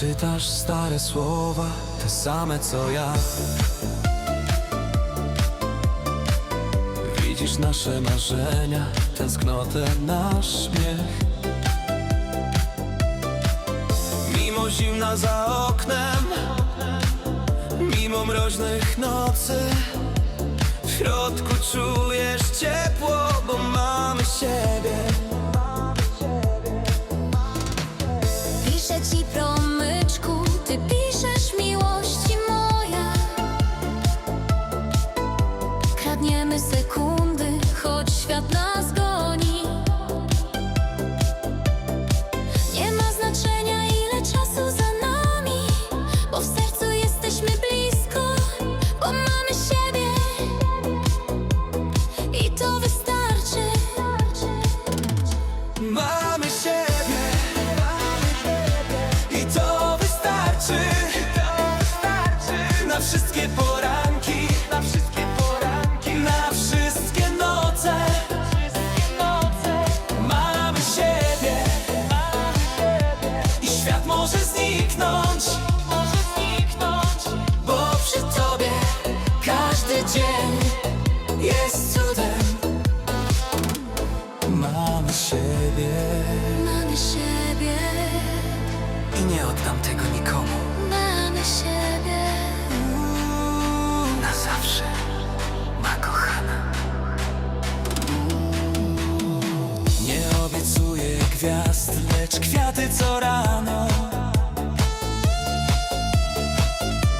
Czytasz stare słowa, te same co ja. Widzisz nasze marzenia, tęsknotę, nasz śmiech. Mimo zimna za oknem Mimo mroźnych nocy W środku czujesz ciepło, bo mamy siebie siebie. Mamy siebie. I nie oddam tego nikomu. Mamy siebie, Na zawsze Ma kochana. Nie obiecuję gwiazd Lecz kwiaty co rano.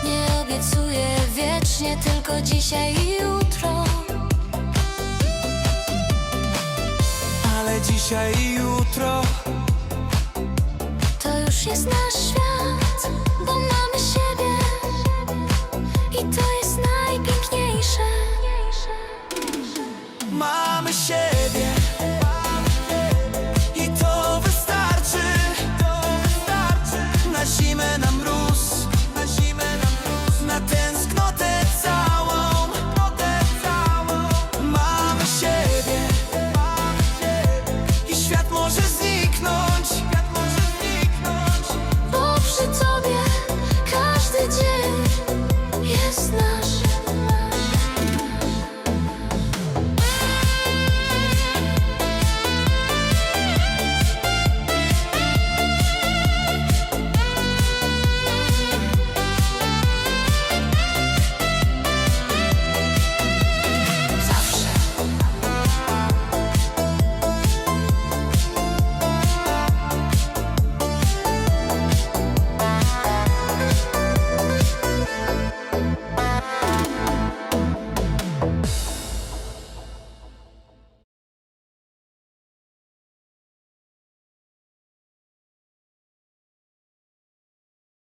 Nie obiecuję wiecznie, tylko dzisiaj i jutro. Dzisiaj i jutro To już jest nasz świat. just not